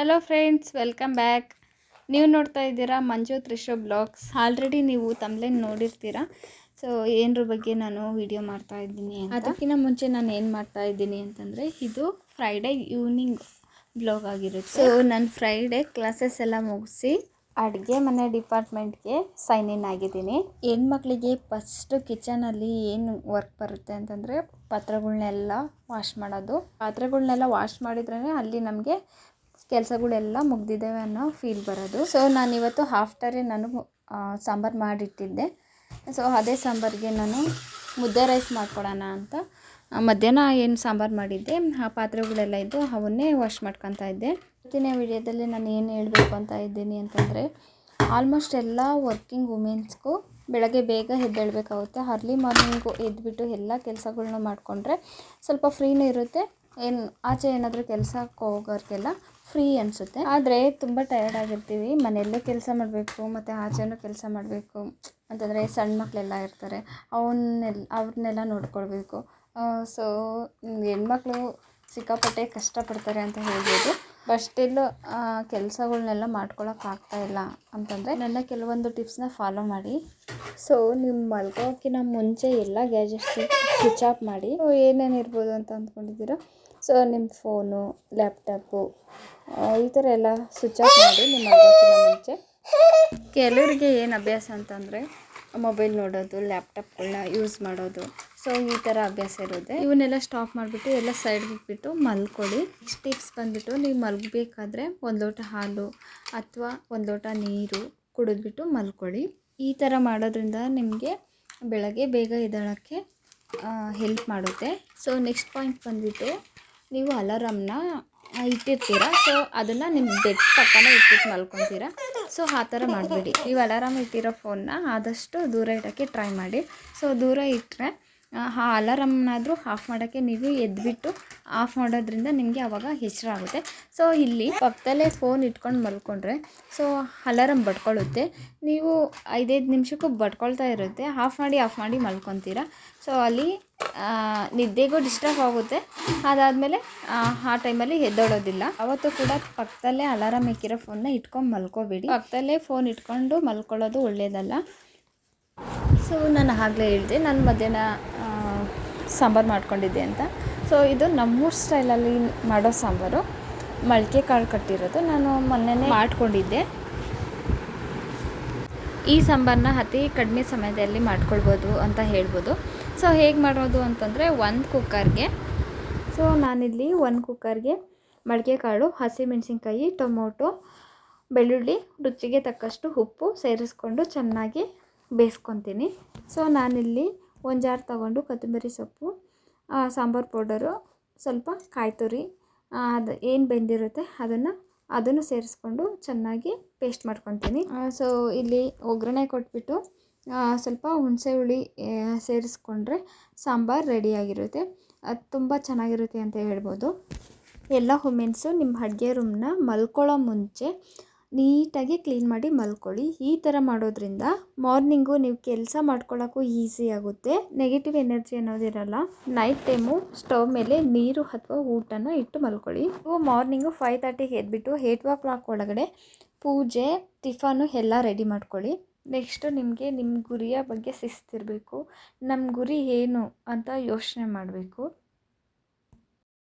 Hello friends welcome back ನೀವು ನೋಡ್ತಾ ಇದ್ದೀರಾ ಮಂಜು ತ್ರಿಶೋ ಬ್ಲಾಗ್ಸ್. ಆಲ್ರೆಡಿ ನೀವು ತಮ್ಲೇನ್ ನೋಡಿರ್ತೀರಾ? ಸೊ ಏನರ ಬಗ್ಗೆ ನಾನು ವಿಡಿಯೋ ಮಾಡ್ತಾ ಇದ್ದೀನಿ. ಅದಕ್ಕಿಂತ ಮುಂಚೆ ನಾನು ಏನು ಮಾಡ್ತಾ ಇದ್ದೀನಿ ಅಂತಂದರೆ ಇದು ಫ್ರೈಡೇ ಈವ್ನಿಂಗ್ ಬ್ಲಾಗ್ ಆಗಿರುತ್ತೆ. ಸೊ ನಾನು ಫ್ರೈಡೇ ಕ್ಲಾಸಸ್ ಎಲ್ಲ ಮುಗಿಸಿ ಅಡುಗೆ ಮನೆ ಡಿಪಾರ್ಟ್ಮೆಂಟ್ಗೆ ಸೈನ್ ಇನ್ ಆಗಿದ್ದೀನಿ. ಹೆಣ್ಮಕ್ಳಿಗೆ ಫಸ್ಟು ಕಿಚನಲ್ಲಿ ಏನು ವರ್ಕ್ ಬರುತ್ತೆ ಅಂತಂದರೆ ಪಾತ್ರೆಗಳ್ನೆಲ್ಲ ವಾಶ್ ಮಾಡೋದು. ಪಾತ್ರೆಗಳ್ನೆಲ್ಲ ವಾಶ್ ಮಾಡಿದ್ರೇ ಅಲ್ಲಿ ನಮಗೆ ಕೆಲಸಗಳೆಲ್ಲ ಮುಗ್ದಿದ್ದೇವೆ ಅನ್ನೋ ಫೀಲ್ ಬರೋದು. ಸೊ ನಾನಿವತ್ತು ಆಫ್ಟರೇ ನಾನು ಸಾಂಬಾರು ಮಾಡಿಟ್ಟಿದ್ದೆ. ಸೊ ಅದೇ ಸಾಂಬಾರಿಗೆ ನಾನು ಮುದ್ದೆ ರೈಸ್ ಮಾಡ್ಕೊಡೋಣ ಅಂತ ಮಧ್ಯಾಹ್ನ ಏನು ಸಾಂಬಾರು ಮಾಡಿದ್ದೆ, ಆ, ಪಾತ್ರೆಗಳೆಲ್ಲ ಇದ್ದು ಅವನ್ನೇ ವಾಶ್ ಮಾಡ್ಕೊತಾ ಇದ್ದೆ. ಇವತ್ತಿನ ವಿಡಿಯೋದಲ್ಲಿ ನಾನು ಏನು ಹೇಳಬೇಕು ಅಂತ ಇದ್ದೀನಿ ಅಂತಂದರೆ ಆಲ್ಮೋಸ್ಟ್ ಎಲ್ಲ ವರ್ಕಿಂಗ್ ವುಮೆನ್ಸ್ಗೂ ಬೆಳಗ್ಗೆ ಬೇಗ ಎದ್ದೇಳಬೇಕಾಗುತ್ತೆ. ಅರ್ಲಿ ಮಾರ್ನಿಂಗು ಎದ್ಬಿಟ್ಟು ಎಲ್ಲ ಕೆಲಸಗಳನ್ನ ಮಾಡಿಕೊಂಡ್ರೆ ಸ್ವಲ್ಪ ಫ್ರೀನೂ ಇರುತ್ತೆ. ಏನು ಆಚೆ ಏನಾದರೂ ಕೆಲಸಕ್ಕೆ ಹೋಗೋರಿಗೆಲ್ಲ ಫ್ರೀ ಅನಿಸುತ್ತೆ. ಆದರೆ ತುಂಬ ಟಯರ್ಡ್ ಆಗಿರ್ತೀವಿ. ಮನೆಯಲ್ಲೇ ಕೆಲಸ ಮಾಡಬೇಕು ಮತ್ತು ಆಚೆನೂ ಕೆಲಸ ಮಾಡಬೇಕು. ಅಂತಂದರೆ ಸಣ್ಣ ಮಕ್ಕಳೆಲ್ಲ ಇರ್ತಾರೆ. ಅವನ್ನೆಲ್ಲ ಅವ್ರನ್ನೆಲ್ಲ ನೋಡ್ಕೊಳ್ಬೇಕು. ಸೊ ಹೆಣ್ಮಕ್ಳು ಸಿಕ್ಕಾಪಟ್ಟೆ ಕಷ್ಟಪಡ್ತಾರೆ ಅಂತ ಹೇಳ್ಬೋದು. ಬಟ್ ಕೆಲಸಗಳನ್ನೆಲ್ಲ ಕೆಲಸಗಳ್ನೆಲ್ಲ ಮಾಡ್ಕೊಳಕ್ಕೆ ಆಗ್ತಾ ಇಲ್ಲ ಅಂತಂದರೆ ನನ್ನ ಕೆಲವೊಂದು ಟಿಪ್ಸ್ನ ಫಾಲೋ ಮಾಡಿ. ಸೊ ನೀವು ಮಲ್ಗೋಕ್ಕಿಂತ ಮುಂಚೆ ಎಲ್ಲ ಗ್ಯಾಜೆಟ್ಸ್ ಸ್ವಿಚ್ ಆಫ್ ಮಾಡಿ. ಏನೇನು ಇರ್ಬೋದು ಅಂತ ಅಂದ್ಕೊಂಡಿದ್ದೀರಾ? ಸೊ ನಿಮ್ಮ ಫೋನು ಲ್ಯಾಪ್ಟಾಪು ಈ ಥರ ಎಲ್ಲ ಸ್ವಿಚ್ ಆಫ್ ಮಾಡಿ ನಿಮ್ಮ ಮುಂಚೆ. ಕೆಲವರಿಗೆ ಏನು ಅಭ್ಯಾಸ ಅಂತಂದರೆ ಮೊಬೈಲ್ ನೋಡೋದು ಲ್ಯಾಪ್ಟಾಪ್ಗಳನ್ನ ಯೂಸ್ ಮಾಡೋದು. ಸೊ ಈ ಥರ ಅಭ್ಯಾಸ ಇರುತ್ತೆ ಇವನ್ನೆಲ್ಲ ಸ್ಟಾಪ್ ಮಾಡಿಬಿಟ್ಟು ಎಲ್ಲ ಸೈಡ್ಗೆ ಇಟ್ಬಿಟ್ಟು ಮಲ್ಕೊಳ್ಳಿ. ಟಿಪ್ಸ್ ಬಂದುಬಿಟ್ಟು ನೀವು ಮಲಗಬೇಕಾದ್ರೆ ಒಂದು ಲೋಟ ಹಾಲು ಅಥವಾ ಒಂದು ಲೋಟ ನೀರು ಕುಡಿದ್ಬಿಟ್ಟು ಮಲ್ಕೊಳ್ಳಿ. ಈ ಥರ ಮಾಡೋದ್ರಿಂದ ನಿಮಗೆ ಬೆಳಗ್ಗೆ ಬೇಗ ಎದ್ದೇಳೋಕ್ಕೆ ಹೆಲ್ಪ್ ಮಾಡುತ್ತೆ. ಸೊ ನೆಕ್ಸ್ಟ್ ಪಾಯಿಂಟ್ ಬಂದುಬಿಟ್ಟು ನೀವು ಅಲಾರಾಮ್ನ ಇಟ್ಟಿರ್ತೀರ? ಸೊ ಅದನ್ನು ನಿಮ್ಮ ಬೆಡ್ ಪಕ್ಕನೇ ಇಟ್ಬಿಟ್ಟು ಮಲ್ಕೊತೀರ? ಸೊ ಆ ಥರ ಮಾಡಬೇಡಿ. ನೀವು ಅಲಾರಾಮ್ ಇಟ್ಟಿರೋ ಫೋನ್ನ ಆದಷ್ಟು ದೂರ ಇಡೋಕ್ಕೆ ಟ್ರೈ ಮಾಡಿ. ಸೊ ದೂರ ಇಟ್ಟರೆ ಆ ಅಲಾರಮ್ನಾದರೂ ಆಫ್ ಮಾಡೋಕ್ಕೆ ನೀವು ಎದ್ಬಿಟ್ಟು ಆಫ್ ಮಾಡೋದ್ರಿಂದ ನಿಮಗೆ ಆವಾಗ ಎಚ್ಚರ ಆಗುತ್ತೆ. ಸೊ ಇಲ್ಲಿ ಪಕ್ಕದಲ್ಲೇ ಫೋನ್ ಇಟ್ಕೊಂಡು ಮಲ್ಕೊಂಡ್ರೆ ಸೊ ಅಲಾರಮ್ ಬಡ್ಕೊಳ್ಳುತ್ತೆ ನೀವು ಐದೈದು ನಿಮಿಷಕ್ಕೂ ಬಡ್ಕೊಳ್ತಾ ಇರುತ್ತೆ. ಆಫ್ ಮಾಡಿ ಆಫ್ ಮಾಡಿ ಮಲ್ಕೊತೀರ. ಸೊ ಅಲ್ಲಿ ನಿದ್ದೆಗೂ ಡಿಸ್ಟರ್ಬ್ ಆಗುತ್ತೆ. ಅದಾದಮೇಲೆ, ಆ ಟೈಮಲ್ಲಿ ಎದ್ದೋಡೋದಿಲ್ಲ ಅವತ್ತು ಕೂಡ ಪಕ್ಕದಲ್ಲೇ ಅಲಾರಾಮ್ ಇಕ್ಕಿರೋ ಫೋನ್ನ ಇಟ್ಕೊಂಡು ಮಲ್ಕೋಬೇಡಿ. ಪಕ್ಕದಲ್ಲೇ ಫೋನ್ ಇಟ್ಕೊಂಡು ಮಲ್ಕೊಳ್ಳೋದು ಒಳ್ಳೆಯದಲ್ಲ ಸೊ ನಾನು ಆಗಲೇ ಹೇಳಿದೆ, ನಾನು ಮಧ್ಯಾಹ್ನ ಸಾಂಬಾರು ಮಾಡ್ಕೊಂಡಿದ್ದೆ ಅಂತ. ಸೊ ಇದು ನಮ್ಮೂರ ಸ್ಟೈಲಲ್ಲಿ ಮಾಡೋ ಸಾಂಬಾರು. ಮೊಳಕೆ ಕಾಳು ಕಟ್ಟಿರೋದು. ನಾನು ಮೊನ್ನೆನೇ ಮಾಡ್ಕೊಂಡಿದ್ದೆ. ಈ ಸಾಂಬಾರನ್ನ ಅತಿ ಕಡಿಮೆ ಸಮಯದಲ್ಲಿ ಮಾಡ್ಕೊಳ್ಬೋದು ಅಂತ ಹೇಳ್ಬೋದು. ಸೊ ಹೇಗೆ ಮಾಡೋದು ಅಂತಂದರೆ ಒಂದು ಕುಕ್ಕರ್ಗೆ. ಸೊ ನಾನಿಲ್ಲಿ ಒಂದು ಕುಕ್ಕರ್ಗೆ ಮಡಿಕೆ ಕಾಳು, ಹಸಿಮೆಣಸಿನ್ಕಾಯಿ, ಟೊಮೊಟೊ, ಬೆಳ್ಳುಳ್ಳಿ, ರುಚಿಗೆ ತಕ್ಕಷ್ಟು ಉಪ್ಪು ಸೇರಿಸ್ಕೊಂಡು ಚೆನ್ನಾಗಿ ಬೇಯಿಸ್ಕೊತೀನಿ. ಸೊ ನಾನಿಲ್ಲಿ ಒಂದು ಜಾರ್ ತಗೊಂಡು ಕೊತ್ತಂಬರಿ ಸೊಪ್ಪು ಸಾಂಬಾರು ಪೌಡರು, ಸ್ವಲ್ಪ ಕಾಯಿ ತುರಿ ಅದು ಏನು ಬೆಂದಿರುತ್ತೆ ಅದನ್ನು ಅದನ್ನು ಸೇರಿಸ್ಕೊಂಡು ಚೆನ್ನಾಗಿ ಪೇಸ್ಟ್ ಮಾಡ್ಕೊತೀನಿ. ಸೊ ಇಲ್ಲಿ ಒಗ್ಗರಣೆ ಕೊಟ್ಬಿಟ್ಟು ಸ್ವಲ್ಪ ಹುಣಸೆ ಹುಳಿ ಸೇರಿಸ್ಕೊಂಡ್ರೆ ಸಾಂಬಾರು ರೆಡಿಯಾಗಿರುತ್ತೆ ಅದು ತುಂಬ ಚೆನ್ನಾಗಿರುತ್ತೆ ಅಂತ ಹೇಳ್ಬೋದು. ಎಲ್ಲ ವುಮೆನ್ಸು ನಿಮ್ಮ ಅಡುಗೆ ರೂಮ್ನ ಮಲ್ಕೊಳ್ಳೋ ಮುಂಚೆ ನೀಟಾಗಿ ಕ್ಲೀನ್ ಮಾಡಿ ಮಲ್ಕೊಳ್ಳಿ. ಈ ಥರ ಮಾಡೋದ್ರಿಂದ ಮಾರ್ನಿಂಗು ನೀವು ಕೆಲಸ ಮಾಡ್ಕೊಳ್ಳೋಕ್ಕೂ ಈಸಿ ಆಗುತ್ತೆ. ನೆಗೆಟಿವ್ ಎನರ್ಜಿ ಅನ್ನೋದಿರಲ್ಲ ನೈಟ್ ಟೈಮು ಸ್ಟವ್ ಮೇಲೆ ನೀರು ಅಥವಾ ಊಟನ ಇಟ್ಟು ಮಲ್ಕೊಳ್ಳಿ. ನೀವು ಮಾರ್ನಿಂಗು ಫೈವ್ ತರ್ಟಿಗೆ ಎದ್ಬಿಟ್ಟು ಏಟ್ ಓ ಕ್ಲಾಕ್ ಒಳಗಡೆ ಪೂಜೆ, ಟಿಫನು ಎಲ್ಲ ರೆಡಿ ಮಾಡ್ಕೊಳ್ಳಿ. ನೆಕ್ಸ್ಟು ನಿಮಗೆ ನಿಮ್ಮ ಗುರಿಯ ಬಗ್ಗೆ ಶಿಸ್ತಿರಬೇಕು. ನಮ್ಮ ಗುರಿ ಏನು ಅಂತ ಯೋಚನೆ ಮಾಡಬೇಕು.